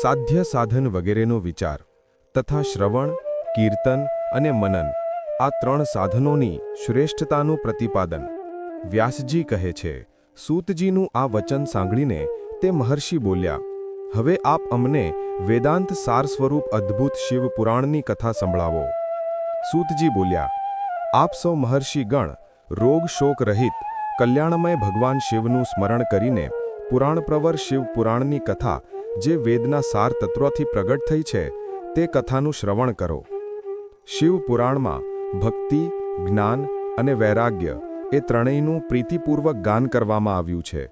સાધ્ય સાધન વગેરેનો વિચાર, તથા શ્રવણ, કીર્તન અને મનન, આ ત્રણ સાધનોની શ્રેષ્ઠતાનું પ્રતિપાદન. વ્યાસજી કહે છે, સૂતજીનું આ વચન સાંભળીને તે મહર્ષિ બોલ્યા, હવે આપ અમને વેદાંત સાર સ્વરૂપ અદ્ભુત શિવ પુરાણની કથા સંભળાવો. સૂતજી બોલ્યા, આપ સૌ મહર્ષિ ગણ, રોગ શોક રહિત, કલ્યાણમય ભગવાન શિવનું સ્મરણ કરીને પુરાણપ્રવર શિવપુરાણની કથા જે વેદના સાર તત્વોથી પ્રગટ થઈ છે, તે કથાનું શ્રવણ કરો. શિવ પુરાણમાં ભક્તિ, જ્ઞાન અને વૈરાગ્ય એ ત્રણેયનું પ્રીતિપૂર્વક ગાન કરવામાં આવ્યું છે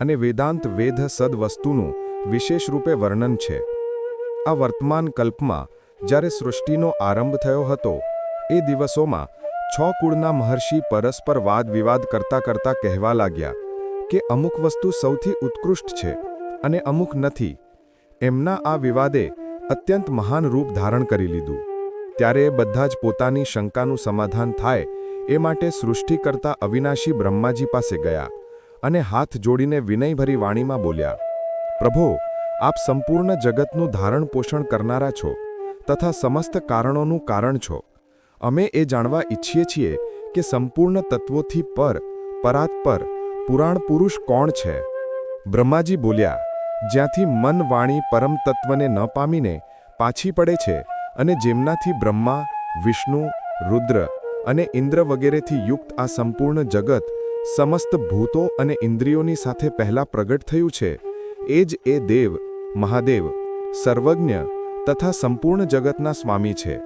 અને વેદાંત વેદ સદવસ્તુનું વિશેષ રૂપે વર્ણન છે. આ વર્તમાન કલ્પમાં જ્યારે સૃષ્ટિનો આરંભ થયો હતો, એ દિવસોમાં છ કુળના મહર્ષિ પરસ્પર વાદ વિવાદ કરતા કરતા કહેવા લાગ્યા કે અમુક વસ્તુ સૌથી ઉત્કૃષ્ટ છે અને અમુક નથી. એમના આ વિવાદે અત્યંત મહાન રૂપ ધારણ કરી લીધું. ત્યારે બધા જ પોતાની શંકાનું સમાધાન થાય એ માટે સૃષ્ટિ કરતા અવિનાશી બ્રહ્માજી પાસે ગયા અને હાથ જોડીને વિનયભરી વાણીમાં બોલ્યા, પ્રભો, આપ સંપૂર્ણ જગતનું ધારણ પોષણ કરનારા છો તથા સમસ્ત કારણોનું કારણ છો. અમે એ જાણવા ઈચ્છીએ છીએ કે સંપૂર્ણ તત્વોથી પર, પરાત્પર, પુરાણ પુરુષ કોણ છે? બ્રહ્માજી બોલ્યા જ્યાંથી મન વાણી પરમ તત્વને ન પામીને પાછી પડે છે અને જેમનાથી બ્રહ્મા, વિષ્ણુ, રુદ્ર અને ઇન્દ્ર વગેરેથી યુક્ત આ સંપૂર્ણ જગત સમસ્ત ભૂતો અને ઇન્દ્રિયોની સાથે પહેલા પ્રગટ થયું છે, એ જ એ દેવ, મહાદેવ, સર્વજ્ઞ તથા સંપૂર્ણ જગતના સ્વામી છે.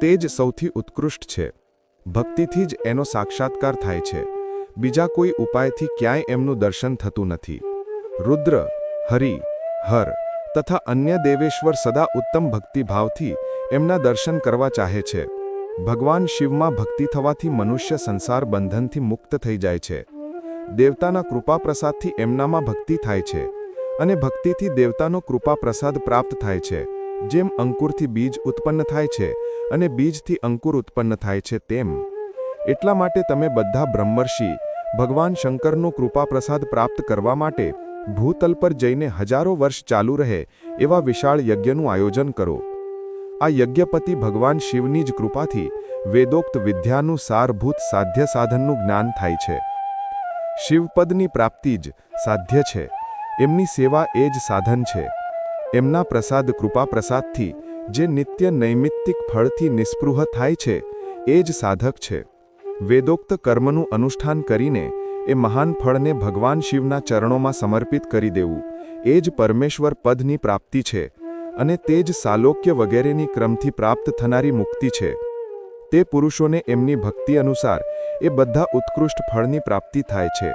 તે જ સૌથી ઉત્કૃષ્ટ છે. ભક્તિથી જ એનો સાક્ષાત્કાર થાય છે. બીજા કોઈ ઉપાયથી ક્યાંય એમનું દર્શન થતું નથી. રુદ્ર હરિ, હર તથા અન્ય દેવેશ્વર સદા ઉત્તમ ભક્તિભાવથી એમના દર્શન કરવા ચાહે છે. ભગવાન શિવમાં ભક્તિ થવાથી મનુષ્ય સંસાર બંધનથી મુક્ત થઈ જાય છે. દેવતાના કૃપા પ્રસાદથી એમનામાં ભક્તિ થાય છે અને ભક્તિથી દેવતાનો કૃપા પ્રસાદ પ્રાપ્ત થાય છે. જેમ અંકુરથી બીજ ઉત્પન્ન થાય છે અને બીજથી અંકુર ઉત્પન્ન થાય છે તેમ. એટલા માટે તમે બધા બ્રહ્મર્ષિ ભગવાન શંકરનો કૃપા પ્રસાદ પ્રાપ્ત કરવા માટે ભૂતલ પર જઈને હજારો વર્ષ ચાલુ રહે એવા વિશાળ યજ્ઞનું આયોજન કરો. આ યજ્ઞપતિ ભગવાન શિવની જ કૃપાથી વેદોક્ત વિદ્યાનું સારભૂત સાધ્ય સાધનનું જ્ઞાન થાય છે. શિવપદની પ્રાપ્તિ જ સાધ્ય છે. એમની સેવા એ જ સાધન છે. એમના પ્રસાદ કૃપા પ્રસાદથી જે નિત્ય નૈમિત્તિક ફળથી નિસ્પૃહ થાય છે, એ જ સાધક છે. વેદોક્ત કર્મનું અનુષ્ઠાન કરીને એ મહાન ફળને ભગવાન શિવના ચરણોમાં સમર્પિત કરી દેવું. એ જ પરમેશ્વર પદની પ્રાપ્તિ છે અને તે જ સાલોક્ય વગેરેની ક્રમથી પ્રાપ્ત થનારી મુક્તિ છે. તે પુરુષોને એમની ભક્તિ અનુસાર એ બધા ઉત્કૃષ્ટ ફળની પ્રાપ્તિ થાય છે.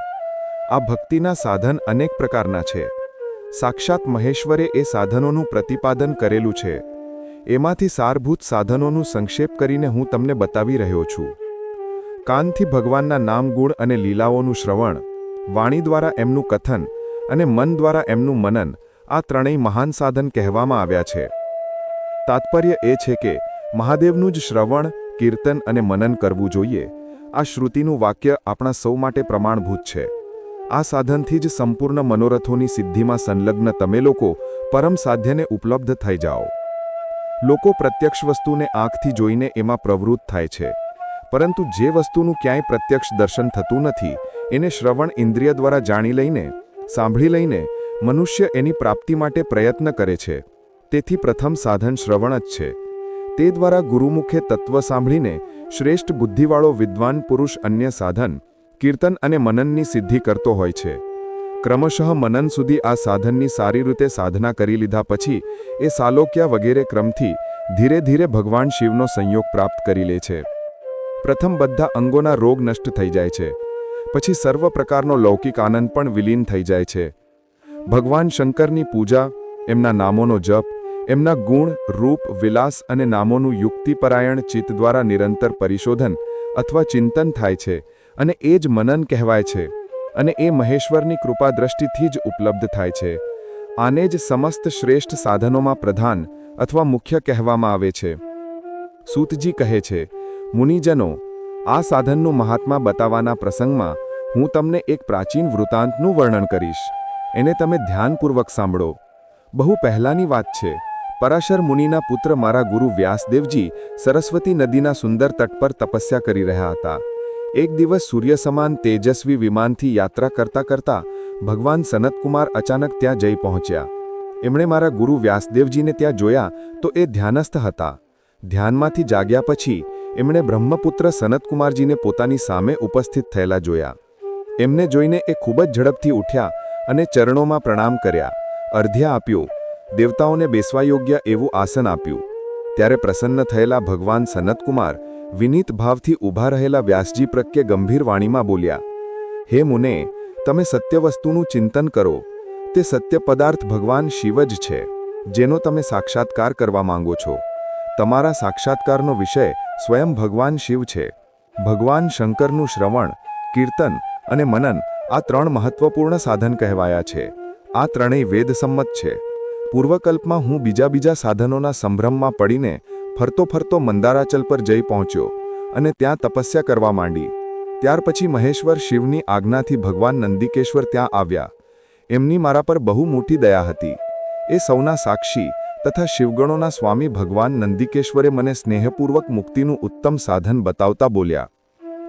આ ભક્તિના સાધન અનેક પ્રકારના છે. સાક્ષાત મહેશ્વરે એ સાધનોનું પ્રતિપાદન કરેલું છે. એમાંથી સારભૂત સાધનોનું સંક્ષેપ કરીને હું તમને બતાવી રહ્યો છું. કાનથી ભગવાનના નામ ગુણ અને લીલાઓનું શ્રવણ, વાણી દ્વારા એમનું કથન અને મન દ્વારા એમનું મનન, આ ત્રણેય મહાન સાધન કહેવામાં આવ્યા છે. તાત્પર્ય એ છે કે, મહાદેવનું જ શ્રવણ, કીર્તન અને મનન કરવું જોઈએ. આ શ્રુતિનું વાક્ય આપણા સૌ માટે પ્રમાણભૂત છે. આ સાધનથી જ સંપૂર્ણ મનોરથોની સિદ્ધિમાં સંલગ્ન તમે લોકો પરમ સાધ્યને ઉપલબ્ધ થઈ જાઓ. લોકો પ્રત્યક્ષ વસ્તુને આંખથી જોઈને એમાં પ્રવૃત્ત થાય છે. પરંતુ જે વસ્તુનું ક્યાંય પ્રત્યક્ષ દર્શન થતું નથી, એને શ્રવણ ઇન્દ્રિય દ્વારા જાણી લઈને, સાંભળી લઈને, મનુષ્ય એની પ્રાપ્તિ માટે પ્રયત્ન કરે છે. તેથી પ્રથમ સાધન શ્રવણ જ છે. તે દ્વારા ગુરુમુખે તત્વ સાંભળીને, શ્રેષ્ઠ બુદ્ધિવાળો વિદ્વાન પુરુષ અન્ય સાધન, કીર્તન અને મનનની સિદ્ધિ કરતો હોય છે. ક્રમશઃ મનન સુધી આ સાધનની સારી રીતે સાધના કરી લીધા પછી, એ સાલોક્યા વગેરે ક્રમથી ધીરે ધીરે ભગવાન શિવનો સંયોગ પ્રાપ્ત કરી લે છે. પ્રથમ બધા અંગોના રોગ નષ્ટ થઈ જાય છે. પછી સર્વ પ્રકારનો લૌકિક આનંદ પણ વિલીન થઈ જાય છે. ભગવાન શંકરની પૂજા, એમના નામોનો જપ, એમના ગુણ, રૂપ, વિલાસ અને નામોનું યુક્તિપરાયણ ચિત્ત દ્વારા નિરંતર પરિશોધન અથવા ચિંતન થાય છે અને એ જ મનન કહેવાય છે અને એ મહેશ્વરની કૃપા દ્રષ્ટિથી જ ઉપલબ્ધ થાય છે. આને જ સમસ્ત શ્રેષ્ઠ સાધનોમાં પ્રધાન અથવા મુખ્ય કહેવામાં આવે છે. સૂતજી કહે છે મુનિજનો, આ સાધનનું મહાત્મા બતાવવાના પ્રસંગમાં હું તમને એક પ્રાચીન વૃત્તાંતનું વર્ણન કરીશ. એને તમે ધ્યાનપૂર્વક સાંભળો. બહુ પહેલાની વાત છે. પરાશર મુનિના પુત્ર મારા ગુરુ વ્યાસદેવજી સરસ્વતી નદીના સુંદર તટ પર તપસ્યા કરી રહ્યા હતા. એક દિવસ સૂર્ય સમાન તેજસ્વી વિમાનથી યાત્રા કરતા કરતા ભગવાન સનતકુમાર અચાનક ત્યાં જઈ પહોંચ્યા. એમણે મારા ગુરુ વ્યાસદેવજીને ત્યાં જોયા તો એ ધ્યાનસ્થ હતા. ધ્યાનમાંથી જાગ્યા પછી એમણે બ્રહ્મપુત્ર સનતકુમારજીને પોતાની સામે ઉપસ્થિત થયેલા જોયા. એમને જોઈને એ ખૂબ જ ઝડપથી ઉઠ્યા અને ચરણોમાં પ્રણામ કર્યા. અર્ધ્યા આપ્યું. દેવતાઓને બેસવા યોગ્ય એવું આસન આપ્યું. ત્યારે પ્રસન્ન થયેલા ભગવાન સનતકુમાર વિનીત ભાવથી ઊભા રહેલા વ્યાસજી પ્રત્યે ગંભીર વાણીમાં બોલ્યા, હે મુને, તમે સત્ય વસ્તુનું ચિંતન કરો. તે સત્ય પદાર્થ ભગવાન શિવ છે, જેનો તમે સાક્ષાત્કાર કરવા માંગો છો. તમારા સાક્ષાત્કારનો વિષય સ્વયં ભગવાન શિવ છે. ભગવાન શંકરનું શ્રવણ, કીર્તન અને મનન આ ત્રણ મહત્વપૂર્ણ સાધન કહેવાયા છે. આ ત્રણેય વેદસંમત છે. પૂર્વકલ્પમાં હું બીજા બીજા સાધનોના સંભ્રમમાં પડીને ફરતો ફરતો મંદારાચલ પર જઈ પહોંચ્યો અને ત્યાં તપસ્યા કરવા માંડી. ત્યાર પછી મહેશ્વર શિવની આજ્ઞાથી ભગવાન નંદિકેશ્વર ત્યાં આવ્યા. એમની મારા પર બહુ મોટી દયા હતી. એ સૌના સાક્ષી તથા શિવગણોના સ્વામી ભગવાન નંદિકેશ્વરે મને સ્નેહપૂર્વક મુક્તિનું ઉત્તમ સાધન બતાવતા બોલ્યા.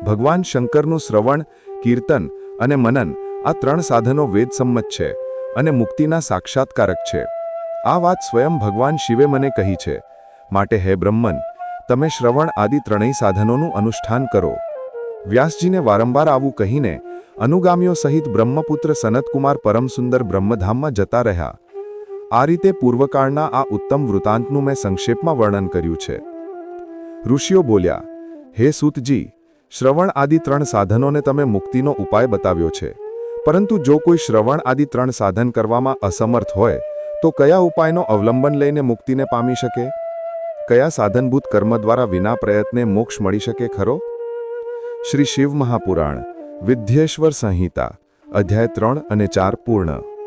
ભગવાન શંકરનું શ્રવણ, કીર્તન અને મનન આ ત્રણ સાધનો વેદસંમત છે અને મુક્તિના સાક્ષાત્કારક છે. આ વાત સ્વયં ભગવાન શિવે મને કહી છે. માટે હે બ્રહ્મન, તમે શ્રવણ આદિ ત્રણેય સાધનોનું અનુષ્ઠાન કરો. વ્યાસજીને વારંવાર આવું કહીને અનુગામીઓ સહિત બ્રહ્મપુત્ર સનતકુમાર પરમસુંદર બ્રહ્મધામમાં જતા રહ્યા. આ રીતે પૂર્વકાળના આ ઉત્તમ વૃતાંતનું મેં સંક્ષેપમાં વર્ણન કર્યું છે. ઋષિઓ બોલ્યા, હે સૂતજી, શ્રવણ આદિ ત્રણ સાધનોને તમે મુક્તિનો ઉપાય બતાવ્યો છે. પરંતુ જો કોઈ શ્રવણ આદિ ત્રણ સાધન કરવામાં અસમર્થ હોય, તો કયા ઉપાયનો અવલંબન લઈને મુક્તિને પામી શકે? કયા સાધનભૂત કર્મ દ્વારા વિના પ્રયત્ને મોક્ષ મળી શકે ખરો? શ્રી શિવ મહાપુરાણ, વિદ્યેશ્વર સંહિતા, અધ્યાય ત્રણ અને ચાર પૂર્ણ.